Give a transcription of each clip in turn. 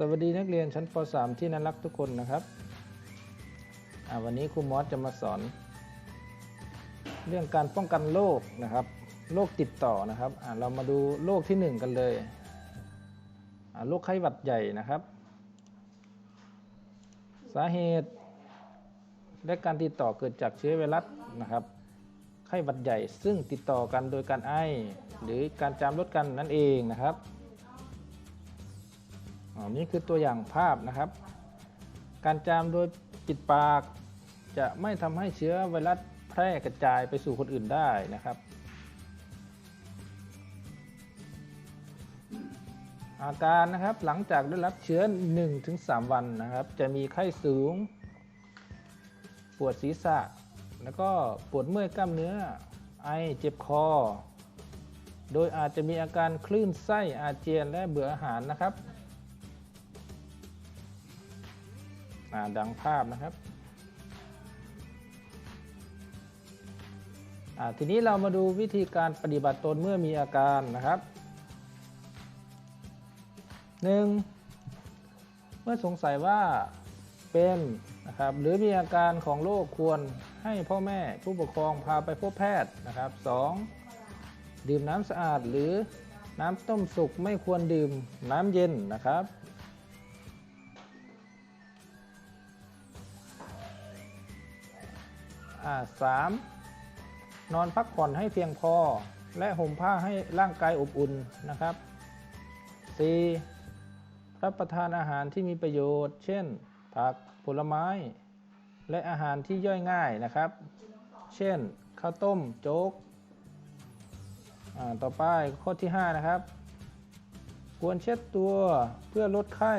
สวัสดีนักเรียนชั้นป .3 ที่น่ารักทุกคนนะครับ วันนี้ครูมอสจะมาสอน เรื่องการป้องกันโรคนะครับ โรคติดต่อนะครับ เรามาดูโรคที่หนึ่งกันเลย โรคไข้หวัดใหญ่นะครับ สาเหตุและการติดต่อเกิดจากเชื้อไวรัสนะครับ ไข้หวัดใหญ่ซึ่งติดต่อกันโดยการไอ หรือการจามรดกันนั่นเองนะครับ นนี้คือตัวอย่างภาพนะครับ การจามโดยปิดปากจะไม่ทำให้เชื้อไวรัสแพร่กระจายไปสู่คนอื่นได้นะครับอาการนะครับหลังจากได้รับเชื้อ 1-3 วันนะครับ จะมีไข้สูง ปวดศีรษะ แล้วก็ปวดเมื่อยกล้ามเนื้อ ไอเจ็บคอ โดยอาจจะมีอาการคลื่นไส้อาเจียนและเบื่ออาหารนะครับ ดังภาพนะครับ ทีนี้เรามาดูวิธีการปฏิบัติตนเมื่อมีอาการนะครับ 1. เมื่อสงสัยว่าเป็นนะครับหรือมีอาการของโรคควรให้พ่อแม่ผู้ปกครองพาไปพบแพทย์นะครับ 2. ดื่มน้ำสะอาดหรือน้ำต้มสุกไม่ควรดื่มน้ำเย็นนะครับ อ่าสามนอนพักผ่อนให้เพียงพอ และห่มผ้าให้ร่างกายอบอุ่นนะครับ 4. รับประทานอาหารที่มีประโยชน์ เช่น ผักผลไม้ และอาหารที่ย่อยง่ายนะครับ เช่น ข้าวต้มโจ๊กอ่าต่อไปข้อที่ 5 นะครับ ควรเช็ดตัวเพื่อลดไข้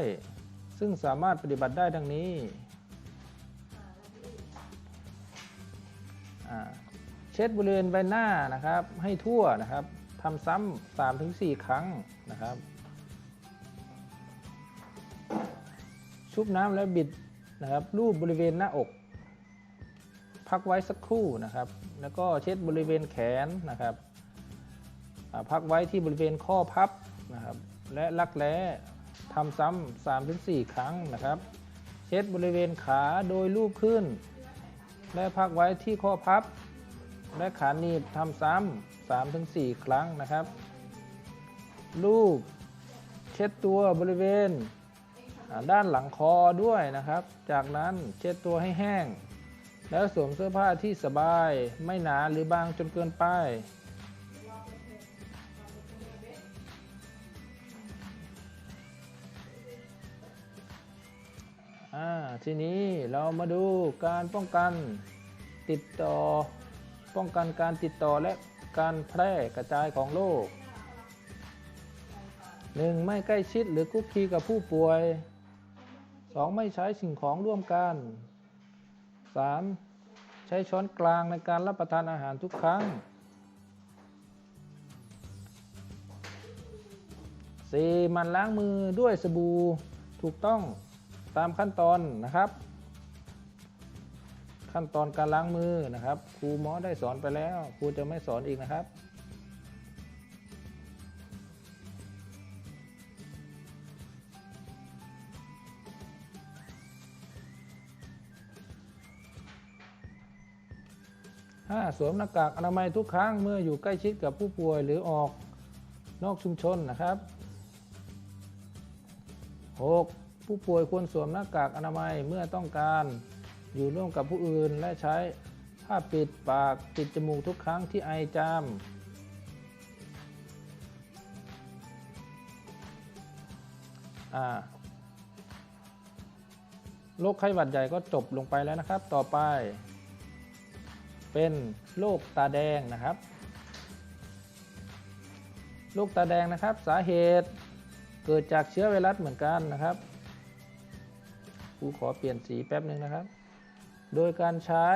ซึ่งสามารถปฏิบัติได้ดังนี้ เช็ดบริเวณใบหน้านะครับ ให้ทั่วนะครับทำซ้ำ3-4ครั้งนะครับ ชุบน้ำแล้วบิดนะครับรูปบริเวณหน้าอก พักไว้สักครู่นะครับ แล้วก็เช็ดบริเวณแขนนะครับพักไว้ที่บริเวณข้อพับนะครับ และลักแร้ทำซ้ำสามถึงสี่ครั้งนะครับ เช็ดบริเวณขาโดยลูบขึ้น และพักไว้ที่ข้อพับ และขาหนีบทำซ้ำสามถึงสี่ครั้งนะครับ ลูบเช็ดตัวบริเวณ ด้านหลังคอด้วยนะครับ จากนั้นเช็ดตัวให้แห้ง แล้วสวมเสื้อผ้าที่สบายไม่หนาหรือบางจนเกินไป อ่าทีนี้เรามาดูการป้องกันติดต่อ ป้องกันการติดต่อและการแพร่กระจายของโรค 1. ไม่ใกล้ชิดหรือคุกคีกับผู้ป่วย 2. ไม่ใช้สิ่งของร่วมกัน 3. ใช้ช้อนกลางในการรับประทานอาหารทุกครั้ง 4. มันล้างมือด้วยสบู่ถูกต้อง ตามขั้นตอนนะครับ ขั้นตอนการล้างมือนะครับครูหมอได้สอนไปแล้วครูจะไม่สอนอีกนะครับ 5. สวมหน้ากากอนามัยทุกครั้งเมื่ออยู่ใกล้ชิดกับผู้ป่วยหรือออกนอกชุมชนนะครับ 6. ผู้ป่วยควรสวมหน้ากากอนามัยเมื่อต้องการ อยู่ร่วมกับผู้อื่นและใช้ผ้าปิดปากปิดจมูกทุกครั้งที่ไอจามโรคไข้หวัดใหญ่ก็จบลงไปแล้วนะครับ ต่อไป เป็นโรคตาแดงนะครับโรคตาแดงนะครับ สาเหตุเกิดจากเชื้อไวรัสเหมือนกันนะครับ ครูขอเปลี่ยนสีแป๊บหนึ่งนะครับ โดยการใช้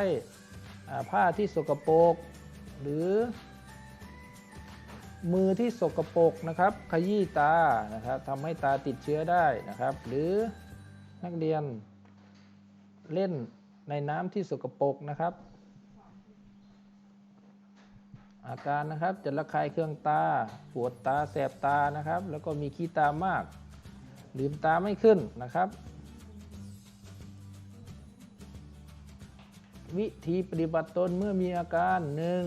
ผ้าที่สกปรกหรือ มือที่สกปรกนะครับ ขยี้ตานะครับทำให้ตาติดเชื้อได้นะครับ หรือนักเรียนเล่นในน้ำที่สกปรกนะครับ อาการนะครับจะระคายเคืองตา ปวดตาแสบตานะครับ แล้วก็มีขี้ตามากลืมตาไม่ขึ้นนะครับ วิธีปฏิบัติตนเมื่อมีอาการหนึ่ง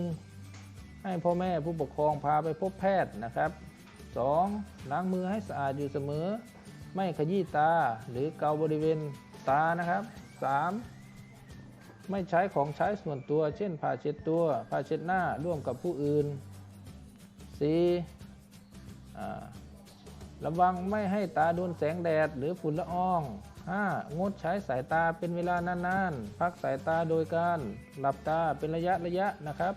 ให้พ่อแม่ผู้ปกครองพาไปพบแพทย์นะครับ 2. ล้างมือให้สะอาดอยู่เสมอ ไม่ขยี้ตาหรือเกาบริเวณตานะครับ 3. ไม่ใช้ของใช้ส่วนตัว เช่นผ้าเช็ดตัวผ้าเช็ดหน้าร่วมกับผู้อื่น 4. อ่ระวังไม่ให้ตาโดนแสงแดดหรือฝุ่นละออง 5. งดใช้สายตาเป็นเวลานานๆ พักสายตาโดยการหลับตาเป็นระยะระยะนะครับ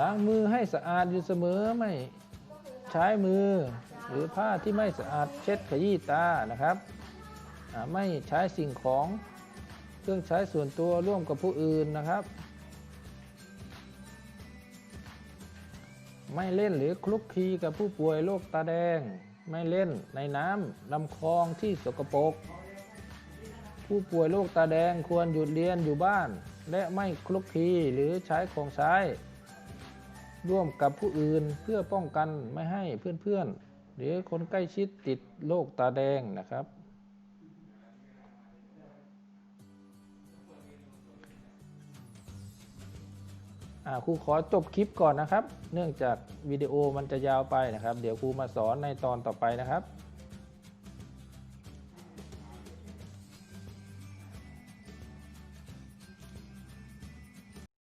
ล้างมือให้สะอาดอยู่เสมอไม่ใช้มือ หรือผ้าที่ไม่สะอาดเช็ดขยี้ตานะครับ ไม่ใช้สิ่งของเครื่องใช้ส่วนตัวร่วมกับผู้อื่นนะครับ ไม่เล่นหรือคลุกคลีกับผู้ป่วยโรคตาแดง ไม่เล่นในน้ำลำคลองที่สกปรกผู้ป่วยโรคตาแดงควรหยุดเรียนอยู่บ้าน และไม่คลุกคลีหรือใช้ของใช้ ร่วมกับผู้อื่นเพื่อป้องกันไม่ให้เพื่อนๆ หรือคนใกล้ชิดติดโรคตาแดงนะครับ ครูขอจบคลิปก่อนนะครับ เนื่องจากวิดีโอมันจะยาวไปนะครับ เดี๋ยวครูมาสอนในตอนต่อไปนะครับ